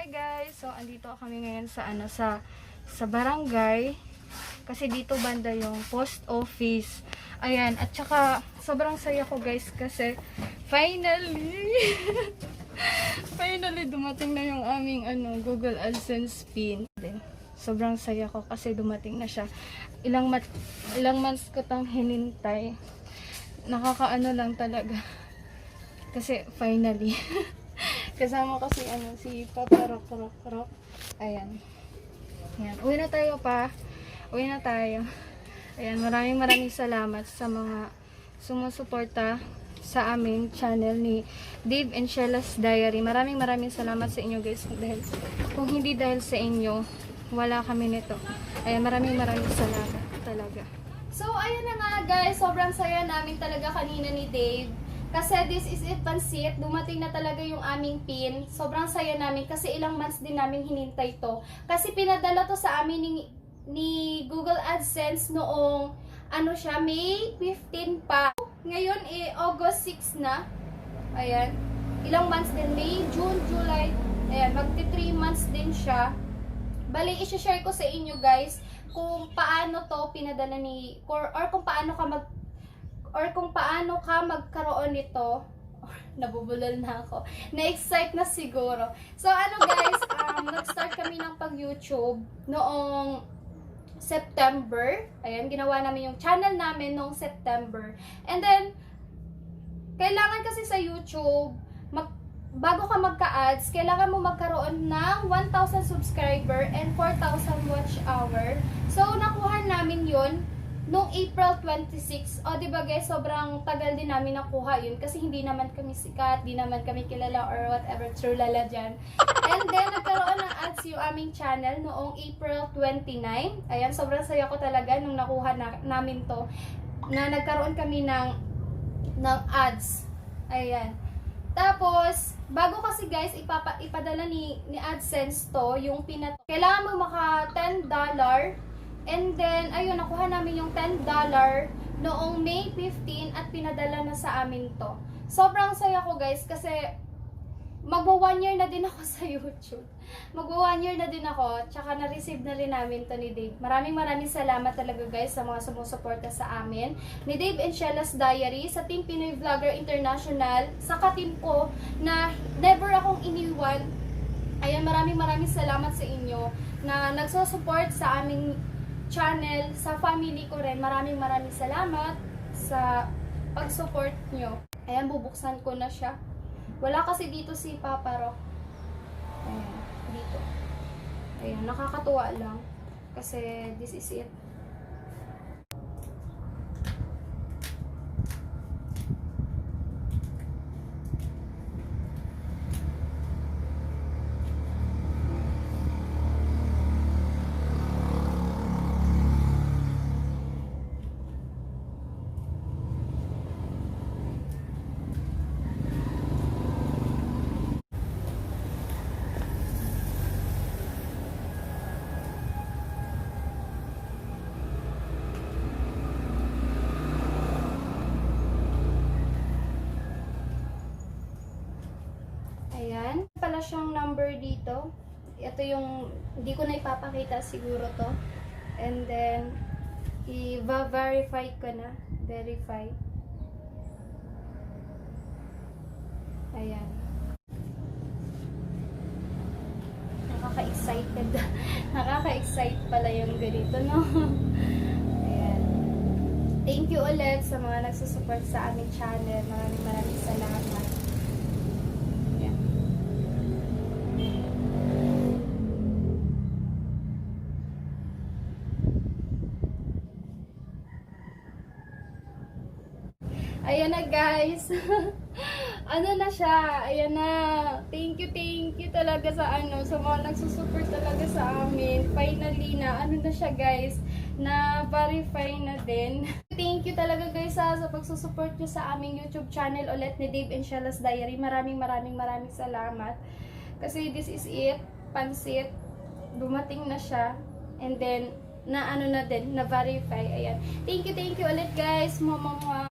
Hi guys! So, andito kami ngayon sa ano sa sa barangay kasi dito banda yung post office. Ayan, at saka sobrang saya ko guys kasi finally finally dumating na yung aming ano Google AdSense pin. Sobrang saya ko kasi dumating na siya. Ilang mat ilang months ko tang hinintay. Nakakaano lang talaga. Kasi finally Kasama ko si ano si Papa Rock Rock Rock. Ayan. Ayan. Uwi na tayo pa. Uwi na tayo. Ayan, maraming maraming salamat sa mga sumusuporta sa aming channel ni Dave and Sheila's Diary. Maraming maraming salamat sa inyo guys dahil kung hindi dahil sa inyo, wala kami nito. Ayan, maraming maraming salamat talaga. So, ayun na nga guys, sobrang saya namin talaga kanina ni Dave. Kasi this is it pansit, dumating na talaga yung aming pin. Sobrang saya namin kasi ilang months din namin hinintay to. Kasi pinadala to sa amin ni, ni Google AdSense noong ano siya, May 15 pa. Ngayon eh, August 6 na. Ayan. Ilang months din, May, June, July. Ayan, magti 3 months din siya. Bali, i-share ko sa inyo guys kung paano to pinadala ni or, or kung paano ka mag or kung paano ka magkaroon nito nabubulol na ako. Na-excite na siguro. So, ano guys, um, nag-start kami ng pag-YouTube noong September. Ayan, ginawa namin yung channel namin noong September. And then, kailangan kasi sa YouTube, mag, bago ka magka-ads, kailangan mo magkaroon ng 1,000 subscriber and 4,000 watch hour. So, nakuha namin yun noong April 26. O, di ba guys, sobrang tagal din namin nakuha yun kasi hindi naman kami sikat, di naman kami kilala or whatever, true lala dyan. And then, nagkaroon ng ads yung aming channel noong April 29. Ayan, sobrang saya ko talaga nung nakuha na, namin to na nagkaroon kami ng ng ads. Ayan. Tapos, bago kasi guys, ipapa, ipadala ni, ni AdSense to, yung pinat... Kailangan mo maka $10 And then, ayun, nakuha namin yung $10 noong May 15 at pinadala na sa amin to. Sobrang saya ko guys kasi magwa one year na din ako sa YouTube. Magwa one year na din ako, tsaka na-receive na rin namin to ni Dave. Maraming maraming salamat talaga guys sa mga sumusuporta sa amin. Ni Dave and Sheila's Diary, sa Team Pinoy Vlogger International, sa ka-team ko na never akong iniwan. Ayan, maraming maraming salamat sa inyo na nagsusupport sa aming channel, sa family ko rin. Maraming maraming salamat sa pag-support nyo. Ayan, bubuksan ko na siya. Wala kasi dito si Papa Rock. Ayan, dito. Ayan, nakakatuwa lang. Kasi this is it. Siyang number dito. Ito yung, hindi ko na ipapakita siguro to. And then, i-verify ko na. Verify. Ayan. Nakaka-excited. Nakaka-excite pala yung ganito, no? Ayan. Thank you ulit sa mga nagsusupport sa aming channel. Maraming maraming salamat. Ayan. Ayan na guys. ano na siya? Ayan na. Thank you, thank you talaga sa ano, sa mga nagsusupport talaga sa amin. Finally na, ano na siya guys, na verify na din. thank you talaga guys sa, sa pagsusupport nyo sa aming YouTube channel ulit ni Dave and Sheila's Diary. Maraming maraming maraming salamat. Kasi this is it, pansit. Dumating na siya. And then, na ano na din, na verify. Ayan. Thank you, thank you ulit guys. Mama, mama.